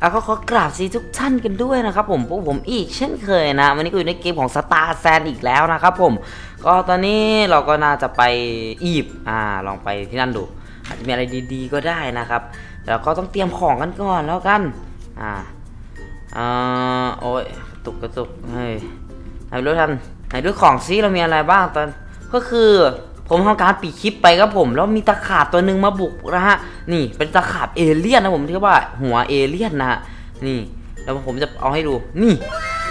อะก็ขอกราบสีทุกท่านกันด้วยนะครับผมพวกผมอีกเช่นเคยนะวันนี้ก็อยู่ในเกมของ Star s a n อีกแล้วนะครับผม ก็ตอนนี้เราก็น่าจะไปอียิปต์อ่าลองไปที่นั่นดู อาจจะมีอะไรดีๆก็ได้นะครับแต่เราก็ต้องเตรียมของกันก่อนแล้วกันอ่าอ่าโอ้ยกระตุกกระตุกเฮ้ยไหนดูท่านไหนดูของซิเรามีอะไรบ้างตอนก็คือ ผมทำการปิดคลิปไปครับผมแล้วมีตะขาบตัวหนึ่งมาบุกนะฮะนี่เป็นตะขาบเอเลี่ยนนะผมเรียกว่าหัวเอเลี่ยนนะฮะนี่แล้วผมจะเอาให้ดูนี่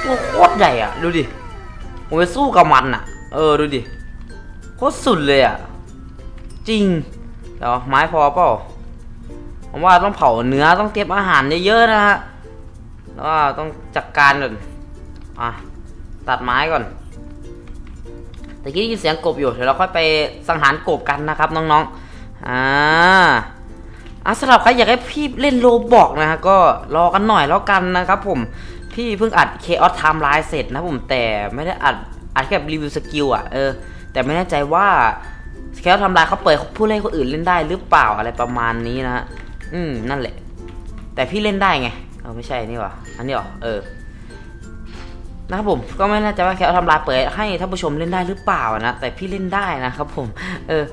ตัวโคตรใหญ่อะดูดิผมไปสู้กับมันอะ เออดูดิโคตรสุดเลยอะจริงเดี๋ยวไม้พอเปล่าผมว่าต้องเผาเนื้อต้องเตรียมอาหารเยอะๆนะฮะแล้วต้องจัดการก่อนอะตัดไม้ก่อน แต่กี้ได้ยินเสียงกบอยู่เดี๋ยวเราค่อยไปสังหารกบกันนะครับน้องๆอ่าอะสำหรับใครอยากให้พี่เล่นโลบอกนะฮะก็รอกันหน่อยแล้วกันนะครับผมพี่เพิ่งอัด Chaos Timeline เสร็จนะผมแต่ไม่ได้อัดอัดแค่รีวิวสกิลอะเออแต่ไม่แน่ใจว่า Chaos Timeline เขาเปิดผู้เล่นคนอื่นเล่นได้หรือเปล่าอะไรประมาณนี้นะฮะอืมนั่นแหละ แต่พี่เล่นได้ไงเออไม่ใช่นี่วะอันนี้หรอเออ นะครับผมก็ไม่แน่ใจว่าแค่ทำลายเปิดให้ท่านผู้ชมเล่นได้หรือเปล่านะแต่พี่เล่นได้นะครับผมเออ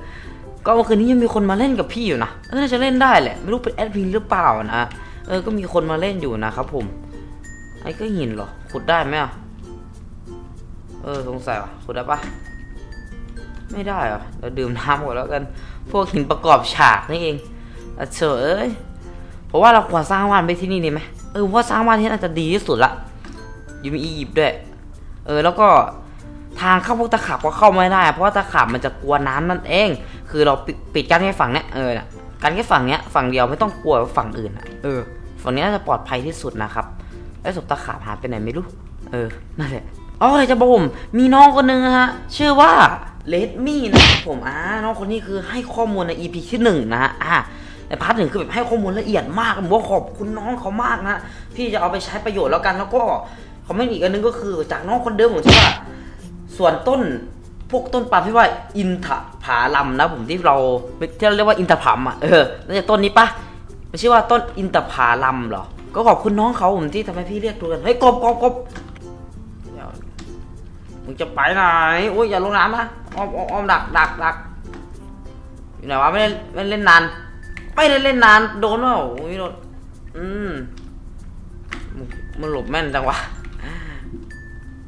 ก็เมื่อคืนนี้ยังมีคนมาเล่นกับพี่อยู่นะน่าจะเล่นได้แหละไม่รู้เป็นแอดมินหรือเปล่านะเออก็มีคนมาเล่นอยู่นะครับผมไอ้ก็หินเหรอขุดได้ไหมอะเออสงสัยว่ะขุดได้ปะไม่ได้เหรอเดี๋ยวดื่มน้ำก่อนแล้วกัน พวกหินประกอบฉากนี่เองอะเฉยเพราะว่าเราควรสร้างบ้านไปที่นี่ดีไหมเออว่าสร้างบ้านที่น่าจะดีที่สุดละ ยู่มีอียิปต์ด้วย เออแล้วก็ทางเข้าพวกตะขาบก็เข้าไม่ได้ เพราะว่าตะขาบมันจะกลัวน้ำนั่นเอง คือเราปิดกั้นแค่ฝั่งเนี้ยเออน่ะกันแค่ฝั่งเนี้ยฝั่งเดียวไม่ต้องกลัวฝั่งอื่นเออฝั่งนี้น่าจะปลอดภัยที่สุดนะครับแล้วศพตะขาบหายไปไหนไม่รู้ เออนั่นแหละอ๋อเลยจะบอกผมมีน้องคนหนึงฮะ ชื่อว่าเลดมี่นะครับผมอ่าน้องคนนี้คือให้ข้อมูลใน EP ที่หนึ่งนะฮะอ่าในพาร์ทหนึ่งคือแบบให้ข้อมูลละเอียดมากผมว่าขอบคุณน้องเขามากนะพี่จะเอาไปใช้ประโยชน์แล้วกันแล้วก็ คอมเมนต์อีกอันนึงก็คือจากน้องคนเดิมผมชื่อว่า ส่วนต้นพวกต้นปาล์มที่ว่าอินทผาลัมนะผมที่เราที่เราเรียกว่าอินทผลัมอะเออน่าจะต้นนี้ปะไม่ใช่ว่าต้นอินทผาลัมเหรอ ก็ขอบคุณน้องเขาผมที่ทำให้พี่เรียกตัวกันเฮ้ยกบกบกบมึงจะไปไหนโอ้ยอย่าลงน้ำนะอ้อมอ้อมอ้อมดักดักดักอยู่ไหนวะไม่ได้ไม่เล่นนานไม่ได้เล่นนานโดนเปล่าโอ้ยโดนอืมมันหลบแม่นจังวะ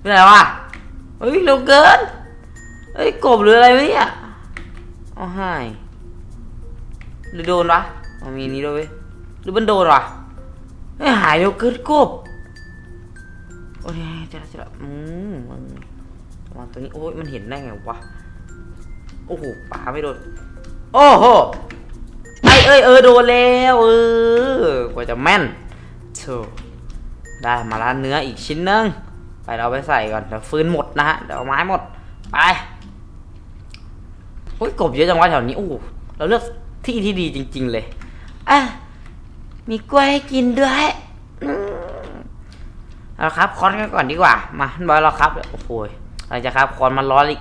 ไม่ไหนวะเฮ้ยเร็วเกินเฮ้ยกบหรืออะไรวะเนี่ยอาให้หรือโดนวะมีนี้ด้วยเว้ยหรือมันโดนวะเฮ้ยหายเร็วเกินกบโอ้ยเจ๊ละเจ๊ละอืมมันวาตัวนี้โอ้ยมันเห็นได้ไงวะโอ้โหปาไม่โดนโอ้โหไอเอ้ยเออโดนแล้วเออกว่าจะแม่นโธ่ได้มาล้านเนื้ออีกชิ้นนึง ไปเราไปใส่ก่อนเดี๋ยวฟื้นหมดนะฮะเดี๋ยวเอาไม้หมดไปโอ้ยกบเยอะจังวะแถวนี้โอ้เราเลือกที่ที่ดีจริง ๆ เลยอะมีกล้วยให้กินด้วยเอาครับคอนกันก่อนดีกว่า มาบอยเราครับโอ้โหอะไรจะครับคอนมันร้อนอีก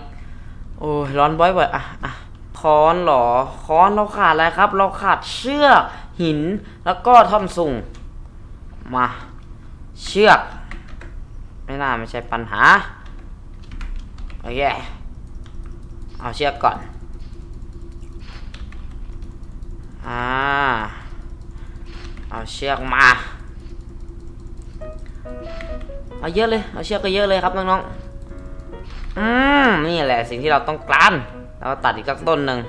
โอ้ยร้อนบ่อยๆอะอะค้อนเหรอค้อนเราขาดอะไรครับ เราขาดเชือกหินแล้วก็ท่อนซุงมา เชือก ไม่น่าไม่ใช่ปัญหา โอเค เอาเชือกก่อน อ่า เอาเชือกมา เอาเยอะเลย เอาเชือกก็เยอะเลยครับน้องๆ อืม นี่แหละสิ่งที่เราต้องการแล้วตัดอีกสักต้นหนึ่ง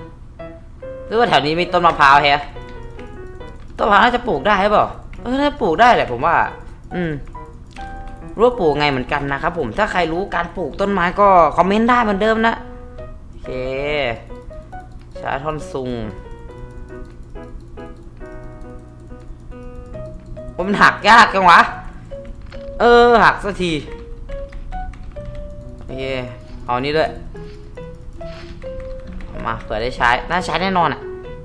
หรือว่าแถวนี้มีต้นมะพร้าวแฮะ ต้นมะพร้าวน่าจะปลูกได้หรือเปล่า เออ น่าจะปลูกได้แหละผมว่า อืม รู้ว่าปลูกไงเหมือนกันนะครับผมถ้าใครรู้การปลูกต้นไม้ก็คอมเมนต์ได้เหมือนเดิมนะโอเคช้ท่อนซุงผมนหักยากจังวะ เออ หักสักทีโอเคเอานี้ด้วยมาเผื่อได้ใช้น่าใช้แน่นอนอะ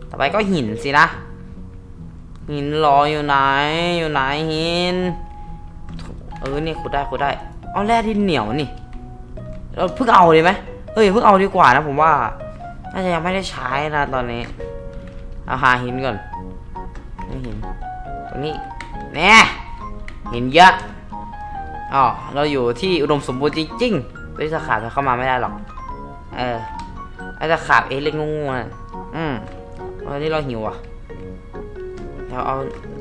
ต่อไปก็หินสินะ หินรออยู่ไหน อยู่ไหนหิน เออนี่ขุดได้ขุดได้ เอาแร่ที่เหนียวนี่ เราเพิ่งเอาดีไหมเอ้ยเพิ่งเอาดีกว่านะผมว่า น่าจะยังไม่ได้ใช้นะตอนนี้ เอาหาหินก่อนนี่หินตรงนี้แน่หินเยอะอ๋อเราอยู่ที่อุดมสมบูรณ์จริงๆด้วยตะขาบจะเข้ามาไม่ได้หรอก เออไอ้ตะขาบเอเล็กงูๆนะอืมวันนี้เราหิวอะเราเอา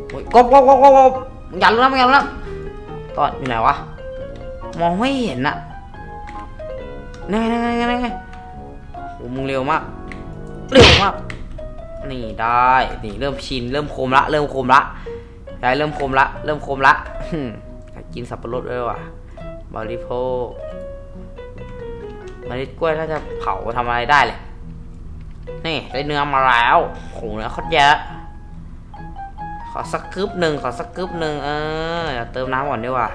โอ้ยกบกบกบกบกบอย่าลุ้นะอย่าลุ้นนะ ตอนอยู่ไหนวะ มองไม่เห็นอะนั่งไงนั่งไงนั่งไงโอ้มึงเร็วมาก เร็วมาก นี่ได้ นี่เริ่มชิน เริ่มคมละ เริ่มคมละ ได้เริ่มคมละ เริ่มคมละหึ่มกินสับปะรดด้วยว่ะ บริโภคเมล็ดกล้วยถ้าจะเผาทำอะไรได้เลย นี่ได้เนื้อมาแล้วโหเนื้อโคตรเยอะ ขอสักกึบหนึ่งขอสักกึบหนึ่งเออเดี๋ยวเติมน้ำก่อนดีกว่า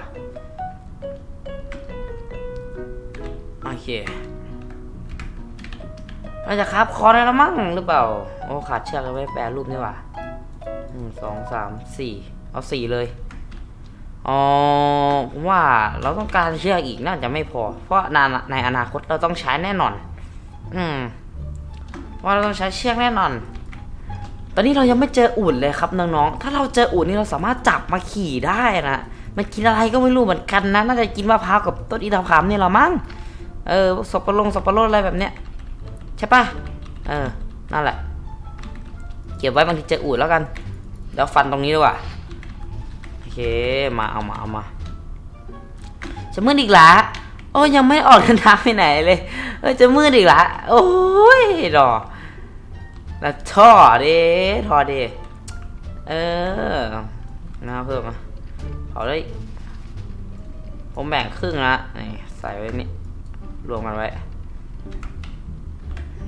โอเคเราจะครับคอได้แล้วมั้งหรือเปล่า โอ้ขาดเชือกเอาไว้แปรรูปนี่ว่าหนึ่งสองสามสี่เอาสี่เลยอ๋อผมว่าเราต้องการเชือกอีกน่าจะไม่พอ เพราะในในอนาคตเราต้องใช้แน่นอน อืมว่าเราต้องใช้เชือกแน่นอน ตอนนี้เรายังไม่เจออูดเลยครับน้องๆ ถ้าเราเจออูดนี่เราสามารถจับมาขี่ได้นะ มันกินอะไรก็ไม่รู้เหมือนกันนะ น่าจะกินมะพร้าวกับต้นอินทผลัมนี่แหละมั้ง เออสับปะรดสับปะรดอะไรแบบเนี้ยใช่ปะเออ นั่นแหละ เก็บไว้บางทีเจออูดแล้วกันเดี๋ยวฟันตรงนี้ดีกว่า โอเค มาเอามาเอามาจะมืดอีกละโอ้ยยังไม่ออกเดินทางไปไหนเลย เออจะมืดอีกละ โอ้ยรอ แล้วท่อดิท่อดิเออน้าเพิ่มมาเอาเลยผมแบ่งครึ่งละนี่ใส่ไว้นี่รวมกันไว้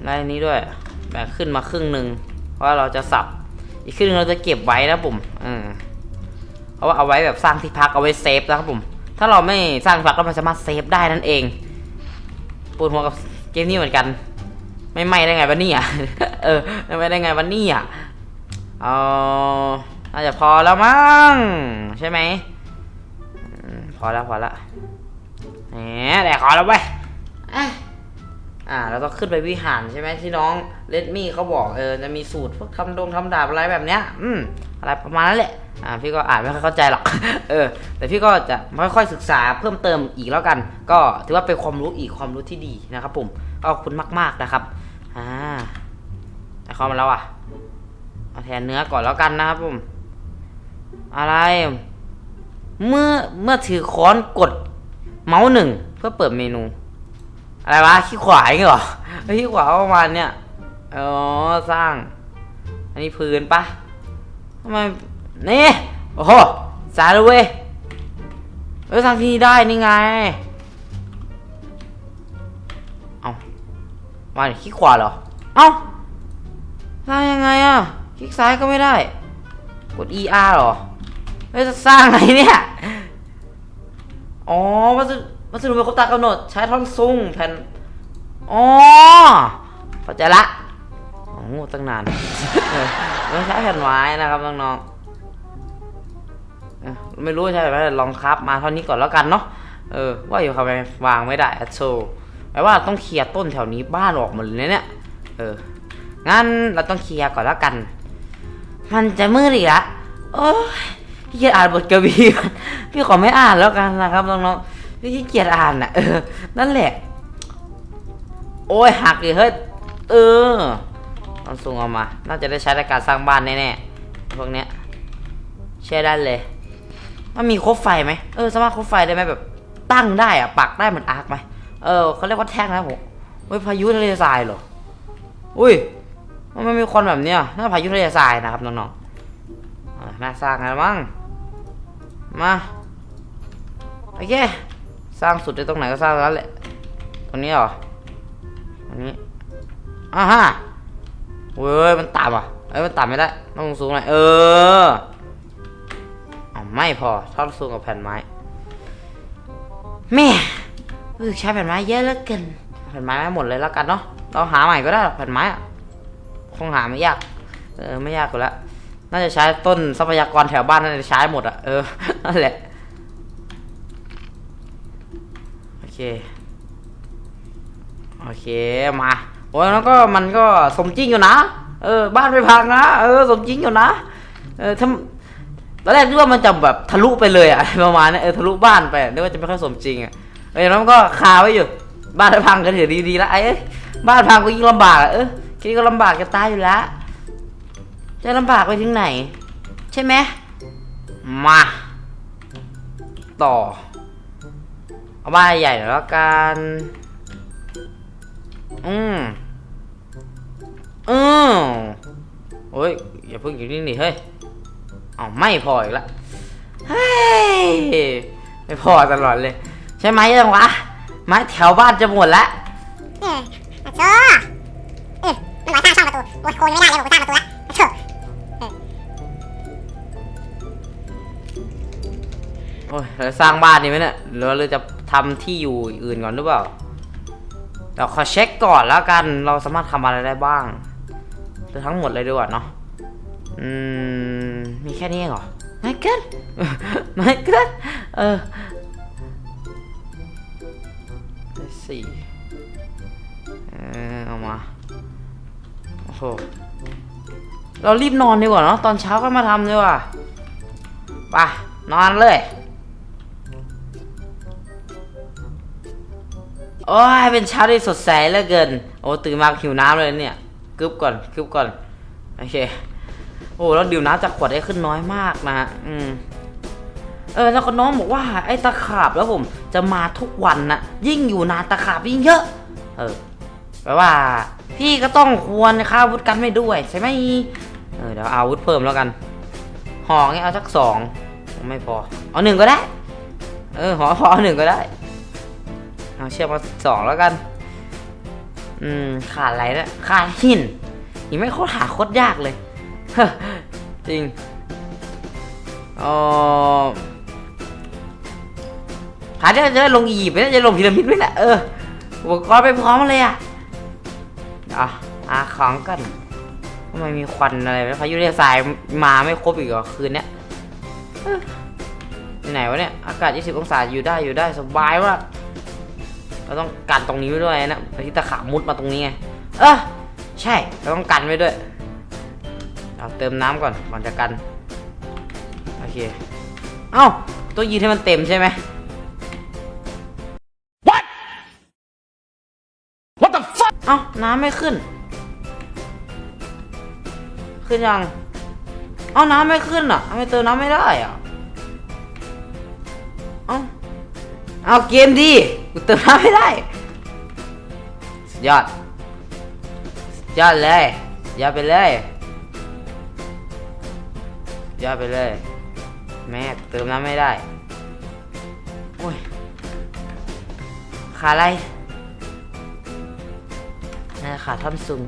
ได้นนี้ด้วย แบ่งขึ้นมาครึ่งหนึ่งเพราะเราจะสับ อีกครึ่งเราจะเก็บไว้นะผมอืมเพราะว่าเอาไว้แบบสร้างที่พักเอาไว้เซฟนะครับผม ถ้าเราไม่สร้างพักเราไม่สามารถเซฟได้นั่นเองปวดหัวกับเกมนี้เหมือนกัน ไม่ไหม่ได้ไงวะเนี่ยเออไม่ไหม่ได้ไงวะเนี่ยเอาน่าจะพอแล้วมั้งใช่ไหมอืมพอแล้วพอแล้วแหมแต่ขอแล้วเว้ยอะอ่าเราต้องขึ้นไปวิหารใช่ไหมที่น้องเลดมี่เขาบอกเออจะมีสูตรพวกทำดงทำดาบอะไรแบบเนี้ย อืมอะไรประมาณนั้นแหละอ่าพี่ก็อ่านไม่ค่อยเข้าใจหรอก เออ แต่พี่ก็จะค่อยๆศึกษาเพิ่มเติมอีกแล้วกัน ก็ถือว่าเป็นความรู้อีกความรู้ที่ดีนะครับผมก็ขอบคุณมาก ๆนะครับ อ่าแต่เข้ามาแล้วอะเอาแทนเนื้อก่อนแล้วกันนะครับผม อะไร เมื่อเมื่อถือค้อนกดเมาส์หนึ่งเพื่อเปิดเมนู อะไรวะขี้ขวายเหรอขี้ขวาประมาณเนี้ยอ๋อสร้าง อันนี้พื้นปะทำไมนี่โอ้โหสายเลยเว้ยเอ้ยทำที่นี่ได้นี่ไง มาดิคลิกขวาเหรอ เอ้าสร้างยังไงอะคลิกซ้ายก็ไม่ได้ กด ER เหรอเฮ้ยจะสร้างไงเนี่ย อ๋อวัสดุวัสดุเป็นครบตามกำหนด ใช้ท่อนซุงแผ่น อ๋อเข้าใจละโอ้โหตั้งนานเออไม่ใช้แผ่นไม้นะครับน้องๆเอ้อไม่รู้ใช่ไหมลองครับมาเท่านี้ก่อนแล้วกันเนาะ เออ ว่าอยู่ทำไมวางไม่ได้อะโช แปลว่าต้องเคลียร์ต้นแถวนี้บ้านออกหมดเลยเนี่ยเอองั้นเราต้องเคลียร์ก่อนแล้วกัน มันจะมืดอีกละโอ้ยพี่เกียจอ่านบทกวีก่พี่ขอไม่อ่านแล้วกันนะครับน้องๆพี่เกียจอ่านอะเออนั่นแหละ โอ้ยหักดิเฮ้ยเออเอาส่งเอามา น่าจะได้ใช้ในการสร้างบ้านแน่ๆพวกเนี้ยใช้ได้เลยมันมีคบไฟไหมเออสามารถคบไฟได้ไหมแบบ ตั้งได้อะปักได้เหมือนอาร์คไหม เออเขาเรียกว่าแท่งนะผมเฮ้ยพายุทะเลทรายเหรอ อุ้ย มันไม่มีคนแบบเนี้ยน่าพายุทะเลทรายนะครับน้องๆน่าสร้างกันมั้ง มาโอเค สร้างสุดได้ตรงไหนก็สร้างแล้วแหละ ตรงนี้เหรอ ตรงนี้อ่าฮะเว้ย มันต่ำอะเอ้ย มันต่ำไม่ได้ ต้องสูงหน่อย เอออ๋อไม่พอท่อนสูงกับแผ่นไม้ แม่ รู้สึกใช้แผ่นไม้เยอะเหลือเกินแผ่นไม้ไม่หมดเลยแล้วกันเนาะเราหาใหม่ก็ได้แผ่นไม้อะคงหาไม่ยาก เออไม่ยากกูแล้วน่าจะใช้ต้นทรัพยากรแถวบ้านน่าจะใช้หมดอะเออนั่นแหละโอเคโอเคมาโอ้ยแล้วก็มันก็สมจริงอยู่นะเออ บ้านไม่พังนะเออ สมจริงอยู่นะเออถ้าตอนแรกนึกว่ามันจะแบบทะลุไปเลยอะประมาณนั้นเออทะลุบ้านไปนึกว่าจะไม่ค่อยสมจริงอะ เออแล้วมันก็คาไว้อยู่ บ้านพังก็ถือดีๆแล้วไอ้เอ้บ้านพังก็ยิ่งลำบากเออค่นี้ก็ลำบากจะตายอยู่แล้วจะลำบากไปถึงไหน ใช่ไหมมา ต่อ เอาบ้านใหญ่หน่อยแล้วกันอืมอืมโอ้ยอย่าเพิ่งอยู่นิ่งดิเฮ้ยเอาไม่พออีกละเฮ้ยไม่พอตลอดเลย ใช่ไหมยังวะไม้แถวบ้านจะหมดแล้วเออมาโชเออมันบอกให้สร้างช่องประตูโอ้ยโคนไม่ได้เลยบอกให้สร้างประตูแล้วมาโชโอ้ยเราสร้างบ้านดีไหมเนี่ยหรือว่าเราจะทำที่อยู่อื่นก่อนหรือเปล่าเราขอเช็คก่อนแล้วกันเราสามารถทำอะไรได้บ้างหรือทั้งหมดเลยดีกว่าเนาะอืมมีแค่นี้เองเหรอไม่เกินไม่เกินเออ สี่เออเอามา โอ้โห เรารีบนอนดีกว่าเนาะตอนเช้าก็มาทำดีกว่าไปนอนเลยโอ้ยเป็นเช้าที่สดใสเหลือเกิน โอ้ตื่นมาหิวน้ำเลยเนี่ยกึบก่อนกึบก่อน โอเค โอ้แล้วดื่มน้ำจากขวดได้ขึ้นน้อยมากนะฮะอืม เออแล้วก็น้องบอกว่าไอ้ตะขาบแล้วผมจะมาทุกวันนะยิ่งอยู่นานตะขาบยิ่งเยอะ เออแปลว่า พี่ก็ต้องควรค่าอาวุธกันไม่ด้วยใช่ไหมเออเดี๋ยวเอาอาวุธเพิ่มแล้วกันห่องี้เอาสักสองไม่พอ เอาหนึ่งก็ได้ เออหอพอเอาหนึ่งก็ได้เอาเชือกมาสองแล้วกัน อืมขาดอะไรนะขาดหินหินไม่โคตรหาโคตรยากเลยจริงอ๋อ อหาได้จะได้ลงอียิปต์ไหมจะลงพีระมิดไหมเนี่ยเอออุปกรณ์ไปพร้อมเลยอะอะอาของกันทำไมมีควันอะไรไหมพายุเรียสายมาไม่ครบอีกเหรอคืนเนี้ยไหนวะเนี่ยอากาศ 20 องศาอยู่ได้อยู่ได้สบายมากเราต้องกันตรงนี้ไว้ด้วยนะพระที่ตะขามุดมาตรงนี้ไงเออใช่เราต้องกันไว้ด้วยเอาเติมน้ำก่อนก่อนจะกันโอเคเอ้าต้องยืนให้มันเต็มใช่ไหม น้ำไม่ขึ้น ขึ้นยัง เอาน้ำไม่ขึ้นอะทำไมเติมน้ำไม่ได้อะ เอาเอาเกมดีกูเติมน้ำไม่ได้สุดยอดสุดยอดเลยสุดยอดไปเลยสุดยอดไปเลย แม่เติมน้ำไม่ได้ โอ้ยขาอะไร น่าจะท่อนซุง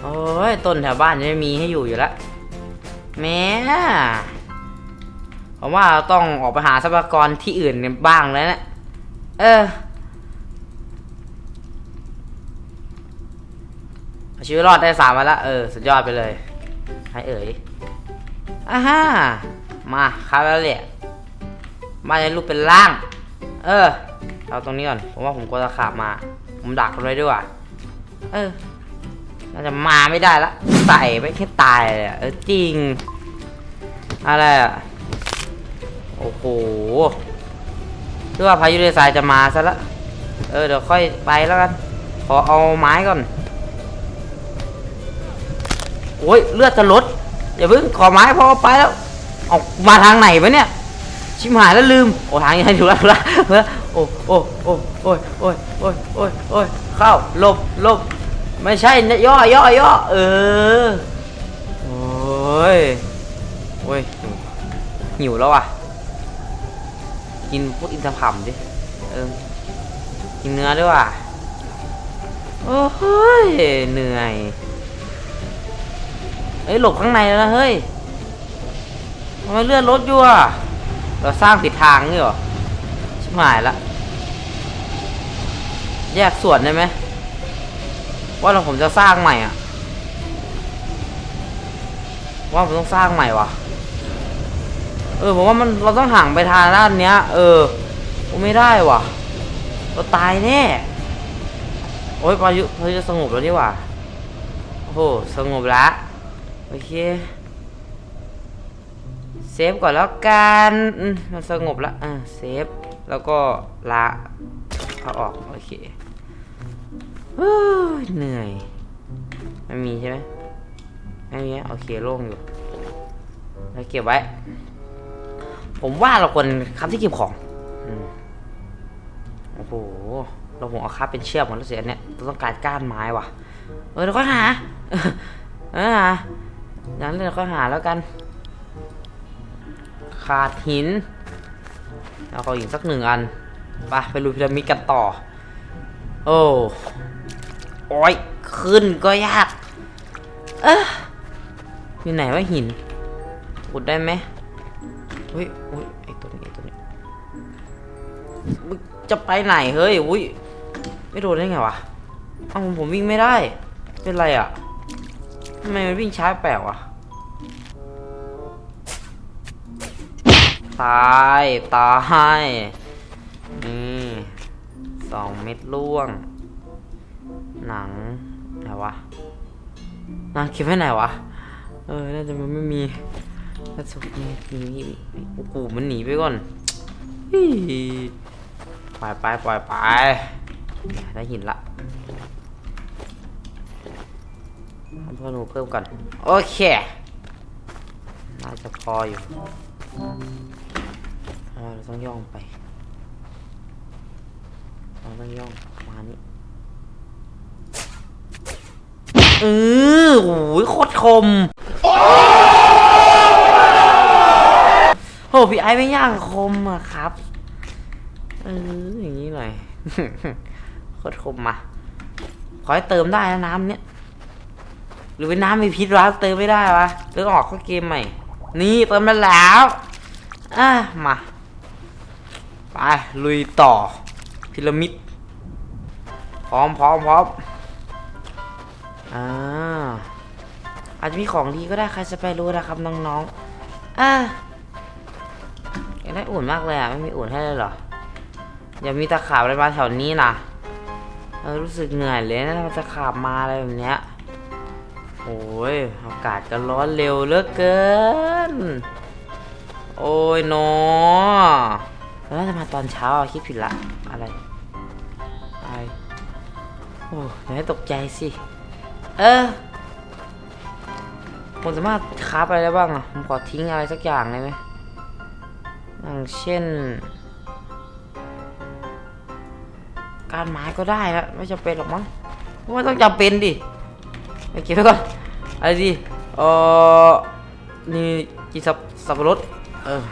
โอ้ยต้นแถวบ้านจะไม่มีให้อยู่อยู่แล้วแม่ผมว่าต้องออกไปหาทรัพยากรที่อื่นบ้างแล้วเนะี่ยเออชีวิตรอดได้สามวันละเออ สุดยอดไปเลยให้เอ๋ยอ่าฮะมาคาแล้วแหละมาในรูปเป็นร่าง เออ เอาตรงนี้ก่อน ผมว่าผมกลัวตะขาบมา ผมดักมันไว้ด้วยว่ะ เออน่าจะมาไม่ได้ละใส่ไปแค่ตายเลยเออจริง อะไรอะ โอ้โหเพื่อว่าพายุเรสายจะมาซะละ เออเดี๋ยวค่อยไปแล้วกัน ขอเอาไม้ก่อน โอ้ยเลือดจะลดอย่าเพิ่งขอไม้พอไปแล้ว ออกมาทางไหนวะเนี่ย ชิมหายแล้วลืม โอ้ทางนี้ถูกแล้วถูกแล้ว โอ้โอ้โอ้โอ้ยโอ้ยโอ้ยโอ้ยโอ้ยเข้าหลบหลบไม่ใช่นะย่อย่อย่อเออโอ้ยโอ้ยหิวหิวแล้วอะกินพวกอินทผลัมดิเออกินเนื้อด้วยว่ะโอ้ยเหนื่อยเฮ้ยหลบข้างในแล้วนะเฮ้ยทำไมเลื่อนรถอยู่อะเราสร้างผิดทางนี่หรอ ชิบหายละ แยกส่วนได้ไหม ว่าเราผมจะสร้างใหม่อะ ว่าผมต้องสร้างใหม่วะเออผมว่ามันเราต้องห่างไปทางด้านเนี้ย เออผมไม่ได้ว่ะเราตายแน่ โอ้ยพายุพายุจะสงบแล้วนี่ว่าโอ้โหสงบล้วโอเคเซฟก่อนแล้วกันมันสงบล้วอ่าเซฟ แล้วก็ละเอาออก โอเคเหนื่อยไม่มีใช่ไหมไม่มีโอเคโล่งอยู่แล้วเก็บไว้ ผมว่าเราควรคับที่เก็บของอโอ้โหเราผมเอาคับเป็นเชือกหมดแล้วเสียเนี่ยเราต้องการก้านไม้ว่ะ เออเราก็หาเออหางนั้นเราก็หาแล้วกัน ขาดหิน เราขอหินสักหนึ่งอันไปไปลุยพีระมิดกันต่อ โอ้โอ้ยขึ้นก็ยาก เออมีไหนว่าหินขุดได้ไหมเฮ้ยอุ้ยไอตัวนี้ไอตัวนี้จะไปไหนเฮ้ยอุ้ยไม่โดนได้ไงวะเอ้าผมวิ่งไม่ได้ เป็นไรอะทำไมมันวิ่งช้าแปลกวะ ตาย ตาย นี่สองเม็ดล่วง หนังไหนวะหนังเก็บไว้ไหนวะ เออ น่าจะมันไม่มีน่าจะมีมีมีโอ้โหมันหนีไปก่อนปล่อยไปปล่อยไป ได้หินละทำเพื่อหนูเพิ่มก่อน โอเค น่าจะพออยู่ เราต้องย่องไป เราต้องย่องมานี่เออโอ้ยโคตรคมโหพี่ไอ้ไม่ย่างคมอะครับเอออย่างนี้หน่อยโคตรคมมาขอให้เติมได้นะน้ำเนี้ยหรือเป็นน้ำมีพิษวะเติมไม่ได้วะหรือออกเข้าเกมใหม่ นี่เติมมาแล้วอะมา ไปลุยต่อพีระมิด พร้อมพร้อมพร้อมอ่าอาจจะมีของดีก็ได้ใครจะไปรู้นะครับน้องๆอะอยากได้อุ่นมากเลยอะไม่มีอุ่นให้เลยเหรออย่ามีตะขาบอะไรมาแถวนี้นะเออรู้สึกเหนื่อยเลยนะมันจะขาบมาอะไรแบบเนี้ยโอ้ยอากาศก็ร้อนเร็วเหลือเกิน โอ้ยโน แล้วจะมาตอนเช้าคิดผิดละอะไรอะไรโอ้ยอย่าให้ตกใจสิ เออผมสามารถคาฟอะไรได้บ้างอะผมขอทิ้งอะไรสักอย่างได้ไหมอย่างเช่น การไม้ก็ได้นะไม่จำเป็นหรอกมั้งไม่ต้องจำเป็นดิไปเก็บไว้ก่อนอะไรดีเออนี่กินสับสับปะรดเออ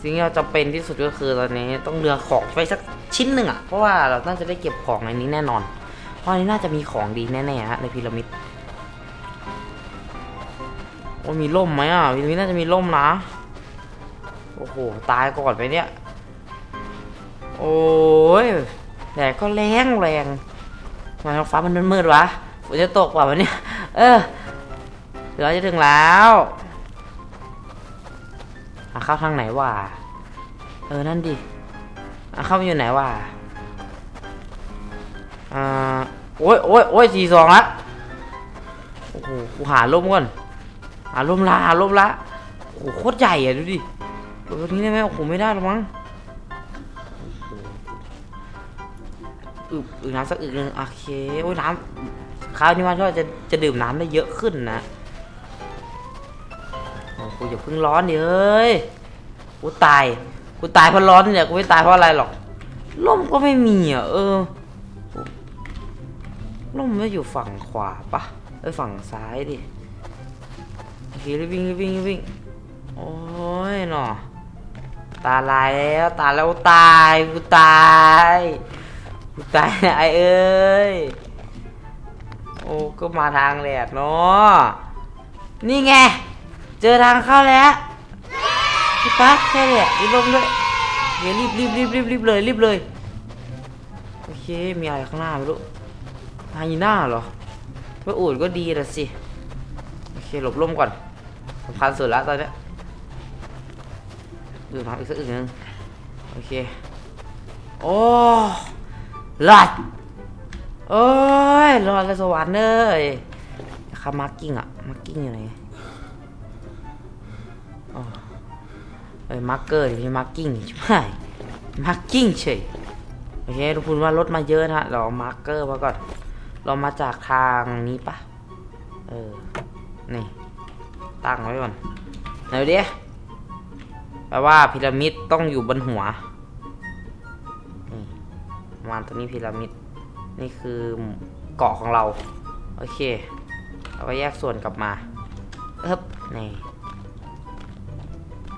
สิ่งที่เราจำเป็นที่สุดก็คือตอนนี้ต้องเรือของไปสักชิ้นหนึ่งอะเพราะว่าเราน่าจะได้เก็บของในนี้แน่นอน เพราะอันนี้น่าจะมีของดีแน่ๆฮะในพีระมิดโอ้มีร่มไหมอะพีระมิดน่าจะมีร่มนะ โอ้โห ตายก่อนไปเนี่ย โอ้ยแดดก็แรงแรงทำไมท้องฟ้ามันมืดๆวะฝนจะตกเปล่าวะเนี่ยเออเดี๋ยวจะถึงแล้ว อะเข้าทางไหนวะเออนั่นดิอะเข้ามาอยู่ไหนวะอ่าโอ้ยโอ้ยโอ้ยสี่สองละโอ้โหกูหาร่มก่อนหาร่มละหาร่มละโอ้โหโคตรใหญ่อะดูดิเออนี้ได้ไหมโอ้โหไม่ได้หรอมั้งอึบอึบน้ำสักอึกนึงโอเคโอ้ยน้ำคราวนี้ว่าช่วยจะจะดื่มน้ำได้เยอะขึ้นนะ กูอย่าเพิ่งร้อนดิเฮ้ยกูตายกูตายเพราะร้อนเนี่ยกูไม่ตายเพราะอะไรหรอกล่มก็ไม่มีอะเออล่มไม่อยู่ฝั่งขวาปะเอ้ยฝั่งซ้ายดิโอเครีบวิ่งรีบวิ่งรีบวิ่งโอ้ยหนอตาลายแล้วตายแล้วตายกูตายกูตายไอเอ้ยโอ้ก็มาทางแหลกเนาะนี่ไง เจอทางเข้าแล้วพี่ปั๊กแค่เนี่ยรีบลงด้วยเดี๋ยวรีบรีบรีบรีบรีบเลยรีบเลยโอเคมีอะไรข้างหน้าไม่รู้ไฮยีน่าเหรอไปอูดก็ดีละสิโอเคหลบร่มก่อนสำคัญสุดแล้วตอนนี้ยอื่นทำอีกสักอื่นนึงโอเคโอ้รอดโอ้ยรอดเลยสวรรค์เลยคครับมาร์กิ้งอะมาร์กิ้งอยู่ไหน อ้ยมาร์เกอร์ดิไม่มาร์กิ้งใช่ไหมมาร์กิ้งเฉยโอเคทุกคนว่ารถมาเยอะนะเรามาร์เกอร์มาก่อน เรามาจากทางนี้ปะเออ นี่ตั้งไว้ก่อนไหนดูดิแปลว่าพีระมิดต้องอยู่บนหัวนี่ประมาณตรงนี้พีระมิด นี่คือเกาะของเรา โอเค เราก็แยกส่วนกลับมาเอ๊บนี่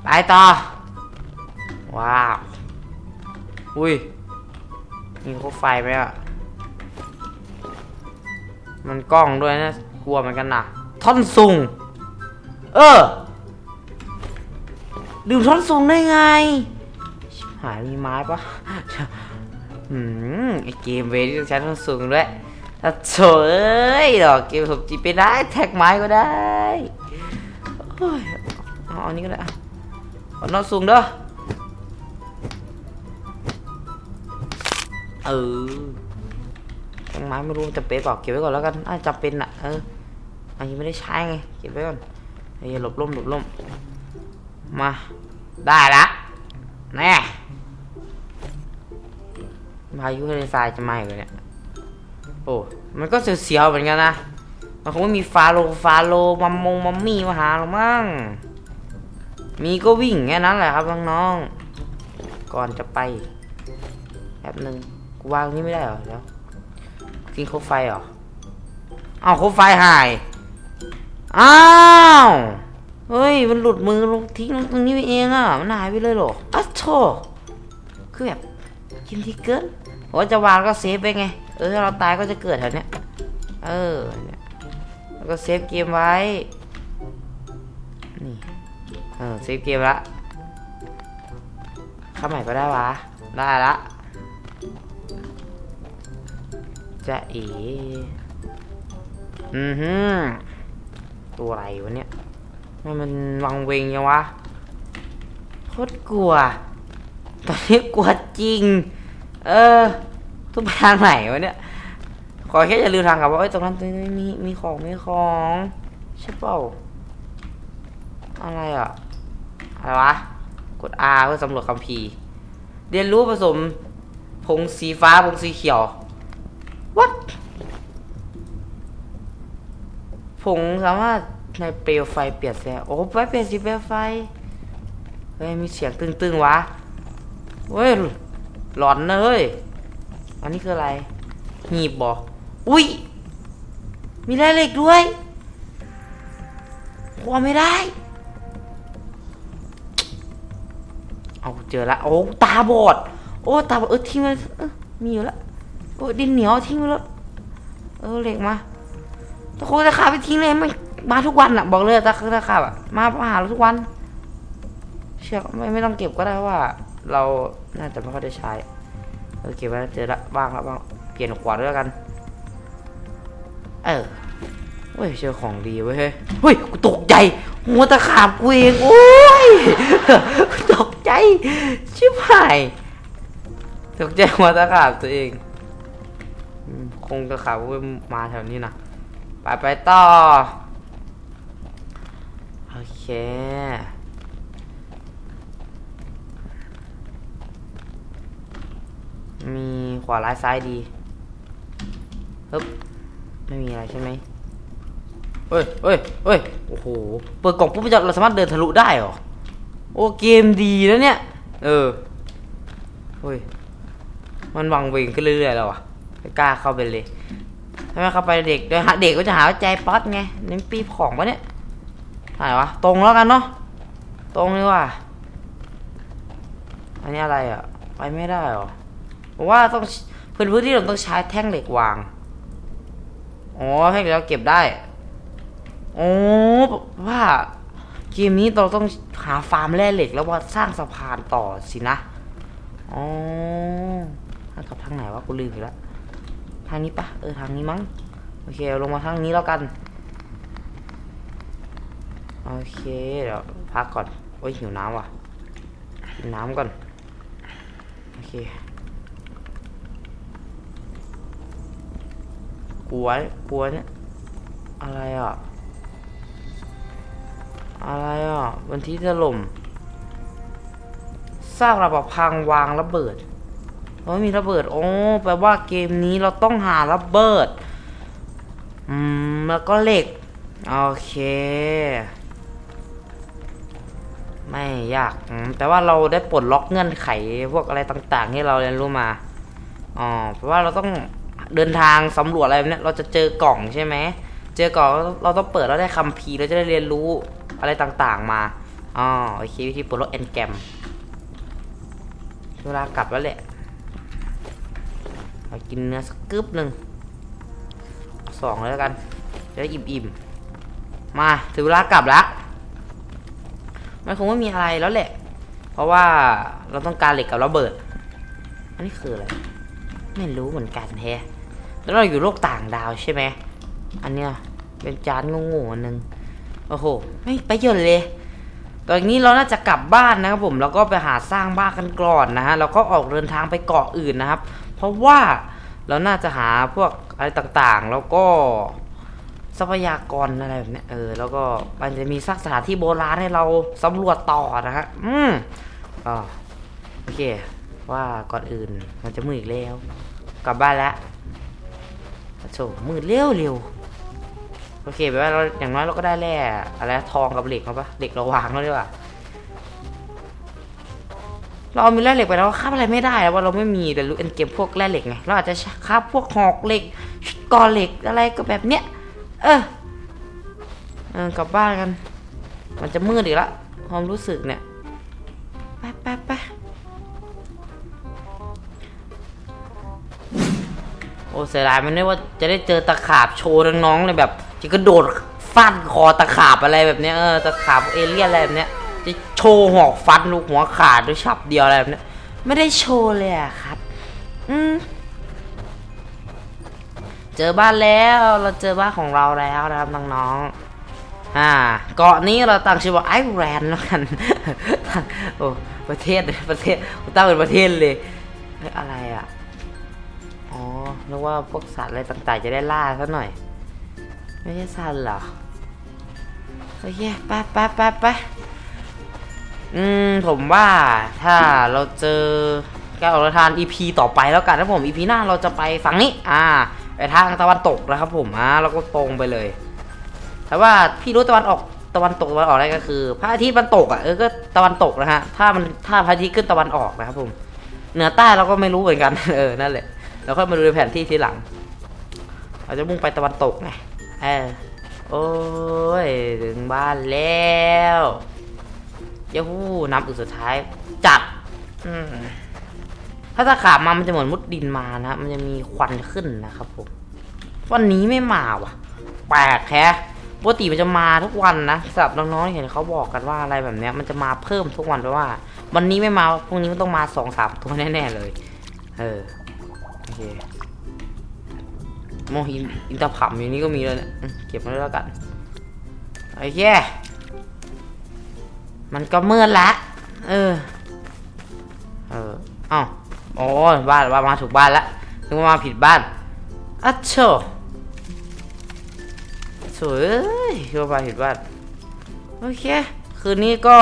ไปต่อ ว้าว อุ้ยมีคบไฟไหมอะ มันกล้องด้วยนะ กลัวเหมือนกันนะท่อนซุง เออ ดื่มท่อนซุงได้ไง หายมีไม้ปะอืมไอเกมเวทต้องใช้ท่อนซุงด้วยถ้าโถเอ้ยดอกเกมผมจีไปได้ แท็กไม้ก็ได้ โอ้ยเอาอันนี้ก็ได้ อะเอาท่อนซุงเด้อเออแท่งไม้ไม่รู้จะเป็นเปล่าเก็บไว้ก่อนแล้วกันน่าจะเป็นอะเอออันนี้ไม่ได้ใช้ไงเก็บไว้ก่อนเฮ้ยหลบล่มหลบล่มมาได้ละแน่พายุทะเลทรายจะมาอีกแล้วเนี่ยโอ้มันก็เสียวๆเหมือนกันนะมันคงไม่มีฟาโลฟาโลมัมมงมัมมี่มาหาหรอกมั้ง มีก็วิ่งแค่นั้นแหละครับน้องๆก่อนจะไปแป๊บหนึ่งกูวางนี้ไม่ได้เหรอเดี๋ยวทิ้งโคบไฟเหรออ้าวโคบไฟหายอ้าวเฮ้ยมันหลุดมือลงทิ้งลงตรงนี้ไปเองอะมันหายไปเลยเหรออ้าวโธ่คือแบบกินที่เกินผมจะวางก็เซฟไปไง เออถ้าเราตายก็จะเกิดแถวเนี้ยเออแล้วก็เซฟเกมไว้นี่ เออเซฟเกมละเข้าใหม่ก็ได้วะ ได้ละจะเอ๋อือฮึตัวอะไรวะเนี่ยทำไมมันวังเวงยังวะโคตรกลัว ตอนนี้กลัวจริง เออทุกไปทางไหนวะเนี่ย ขอแค่อย่าลืมทางกลับว่าเอ้ยตรงนั้นตรงนี้มีมีของมีของใช่เปล่า อะไรอะ อะไรวะ กด R เพื่อสำรวจคัมภีร์เรียนรู้ผสมผงสีฟ้าผงสีเขียว What ผงสามารถในเปลวไฟเปลี่ยนแสงโอ้ไฟเปลี่ยนสีเปลวไฟ เฮ้ย มีเสียงตึงๆวะ เฮ้ย หลอนนะเฮ้ย อันนี้คืออะไร หีบบอกอุ้ย มีแร่เหล็กด้วยความไม่ได้ เอาเจอละโอ้ตาบอด โอ้ตาบอดเออทิ้งไว้เออมีอยู่แล้วโอ้ดินเหนียวทิ้งไว้แล้วเออเหล็กมาตะโคตะขาไปทิ้งเลยไม่มาทุกวันอะ บอกเลยตะโคตะขาอะมาหาเราทุกวัน เชื่อไม่ไม่ต้องเก็บก็ได้ว่า เราน่าจะไม่ค่อยได้ใช้เออเก็บไว้เจอละบ้างละบ้างเปลี่ยนขวดด้วยกัน เออเว้ยเจอของดีเว้ยเฮ้ยเฮ้ยกูตกใจ หัวตะขาบกูเองโอ้ยตกใจ ชิบหายตกใจหัวตะขาบตัวเองคงตะขาบมาแถวนี้นะไปไปต่อ โอเคมีขวาร้ายซ้ายดีฮึบไม่มีอะไรใช่ไหม เฮ้ยเฮ้ยเฮ้ยโอ้โห เปิดกล่องปุ๊บเราจะเราสามารถเดินทะลุได้เหรอ โอ้ เกมดีแล้วเนี่ย เออ เฮ้ย มันวังเวงขึ้นเรื่อยๆแล้วอะไม่กล้าเข้าไปเลยถ้าไม่เข้าไปเด็กเดี๋ยวหาเด็กก็จะหาว่าใจป๊อตไงนี่ปีบของปะเนี่ยไหนวะ ตรงแล้วกันเนาะ ตรงเลยว่ะอันนี้อะไรอะ ไปไม่ได้หรอผมว่าต้องพื้นพื้นที่เราต้องใช้แท่งเหล็กวาง อ๋อแท่งเหล็กเราเก็บได้ โอ้ว่าเกมนี้เราต้องหาฟาร์มแร่เหล็กแล้วว่าสร้างสะพานต่อสินะ อ๋อกับทางไหนวะกูลืมไปแล้ว ทางนี้ปะเออทางนี้มั้ง โอเคลงมาทางนี้แล้วกัน โอเคเดี๋ยวพักก่อน โอ้ยหิวน้ำว่ะ กินน้ำก่อน โอเคกลัวกลัวเนี่ยอะไรอะ อะไรอะวันที่ถล่มสร้างระเบิดพังวางระเบิดโอ้มีระเบิด โอ้แปลว่าเกมนี้เราต้องหาระเบิด อืม แล้วก็เหล็ก โอเค ไม่ยาก แต่ว่าเราได้ปลดล็อกเงื่อนไขพวกอะไรต่างๆ ที่เราเรียนรู้มา อ๋อ เพราะว่าเราต้องเดินทางสำรวจอะไรแบบเนี้ยเราจะเจอกล่องใช่ไหม เจอกล่องเราต้องเปิดแล้วได้คัมภีเราจะได้เรียนรู้ อะไรต่างๆมาอ๋อโอเควิธีปลดล็อกแอนแกรมเวลากลับแล้วแหละเรากินเนื้อสักกึบหนึ่งสองเลยแล้วกันจะได้อิ่มๆมาถึงเวลากลับแล้วมันคงไม่มีอะไรแล้วแหละ เพราะว่าเราต้องการเหล็กกับระเบิด อันนี้คืออะไร ไม่รู้เหมือนกันแฮะแล้วเราอยู่โลกต่างดาวใช่ไหม อันเนี้ยเป็นจานโง่ๆอันหนึง โอ้โห ไม่ไปเยอะเลย ตอนนี้เราน่าจะกลับบ้านนะครับผม แล้วก็ไปหาสร้างบ้านกันก่อนนะฮะ แล้วก็ออกเดินทางไปเกาะอื่นนะครับ เพราะว่าเราน่าจะหาพวกอะไรต่างๆ แล้วก็ทรัพยากรอะไรแบบนี้เออ แล้วก็มันจะมีสักสถานที่โบราณให้เราสำรวจต่อนะฮะ อืมก็โอเค ว่าก่อนอื่นมันจะมืดอีกแล้ว กลับบ้านแล้วโถมืดเร็วเร็ว โอเคแปลว่าเราอย่างน้อยเราก็ได้แร่อะไรทองกับเหล็กมาปะเหล็กเราวางแล้วดีกว่าเราเอามีแร่เหล็กไปแล้วคาบอะไรไม่ได้แล้วว่าเราไม่มีแต่รู้เอ็นเกมพวกแร่เหล็กไงเราอาจจะคาบพวกหอกเหล็กกอเหล็กอะไรก็แบบเนี้ยเออเออกลับบ้านกัน มันจะมืดอีกแล้วความรู้สึกเนี่ยไปไปไปโอ้เสียดายมันไม่ว่าจะได้เจอตะขาบโชว์น้องๆเลยแบบ จะกระโดดฟันคอตะขาบอะไรแบบเนี้ยเออตะขาบเอเลี่ยนอะไรแบบเนี้ยจะโชว์หอกฟันลูกหัวขาดด้วยฉับเดียวอะไรแบบเนี้ยไม่ได้โชว์เลยอะครับ อืมเจอบ้านแล้วเราเจอบ้านของเราแล้วนะครับน้องๆอ่า เกาะนี้เราตั้งชื่อว่าไอแรนด์แล้วกันตั้งโอ้ประเทศประเทศตั้งเป็นประเทศเลยอะไรอะอ๋อนึกว่าพวกสัตว์อะไรต่างๆ จะได้ล่าซะหน่อย ไม่ใช่สัตว์เหรอ โอเคไปไปไปไปอืม ผมว่าถ้าเราเจอการออกเดินทาง EP ต่อไปแล้วกันนะผม EP หน้าเราจะไปฝั่งนี้ อ่า ไปทางตะวันตกนะครับผม อ่าเราก็ตรงไปเลย แต่ว่าพี่รู้ตะวันออกตะวันตกตะวันออกอะไรก็คือพระอาทิตย์มันตกอะเออก็ตะวันตกนะฮะ ถ้ามันถ้าพระอาทิตย์ขึ้นตะวันออกนะครับผม เหนือใต้เราก็ไม่รู้เหมือนกัน เออ นั่นแหละแล้วค่อยมาดูในแผนที่ทีหลัง เราจะมุ่งไปตะวันตกไง เออโอ้ย ถึงบ้านแล้วยาฮูน้ำอึสุดท้าย จัดถ้าตะขาบมามันจะเหมือนมุดดินมานะ มันจะมีควันขึ้นนะครับผม วันนี้ไม่มาว่ะ แปลกแฮะปกติมันจะมาทุกวันนะสำหรับน้องๆเห็นเขาบอกกันว่าอะไรแบบเนี้ย มันจะมาเพิ่มทุกวันเพราะว่า วันนี้ไม่มาพรุ่งนี้มันต้องมาสองสามตัวแน่ๆเลย เออโอเค มอิอินตาผัมอยู่นี่ก็มีเลยเนี่ยเก็บมาด้แล้วกันโอเคมันก็มืดละเออ เออเอ้าโอ้บ้านบ้านมาถูกบ้านละนึกว่ามาผิดบ้านอัชโชสวยเอ้ยคิดว่ามาผิดบ้านโอเค คืนนี้ก็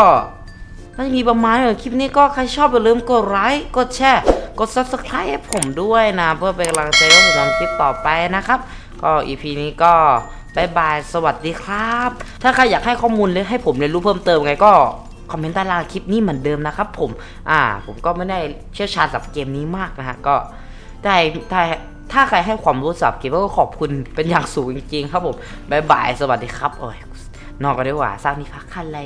น่าจะมีประมาณนี้คลิปนี้ก็ใครชอบอย่าลืมกดไลค์กดแชร์ กด subscribe ให้ผมด้วยนะ เพื่อเป็นกำลังใจให้ผมทำคลิปต่อไปนะครับ ก็ EP นี้ก็บายบาย สวัสดีครับ ถ้าใครอยากให้ข้อมูลหรือให้ผมเรียนรู้เพิ่มเติมไงก็ คอมเมนต์ใต้ล่างคลิปนี้เหมือนเดิมนะครับผม อ่า ผมก็ไม่ได้เชี่ยวชาญกับเกมนี้มากนะฮะ ก็ได้ถ้าถ้าใครให้ความรู้สับเกมก็ขอบคุณเป็นอย่างสูงจริง ๆ ครับผมบายบาย สวัสดีครับ โอ้ย นอนกันดีกว่า สร้างนิพักคันอะไร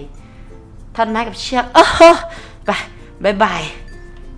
ท่านไม้กับเชือกเออไปบายบาย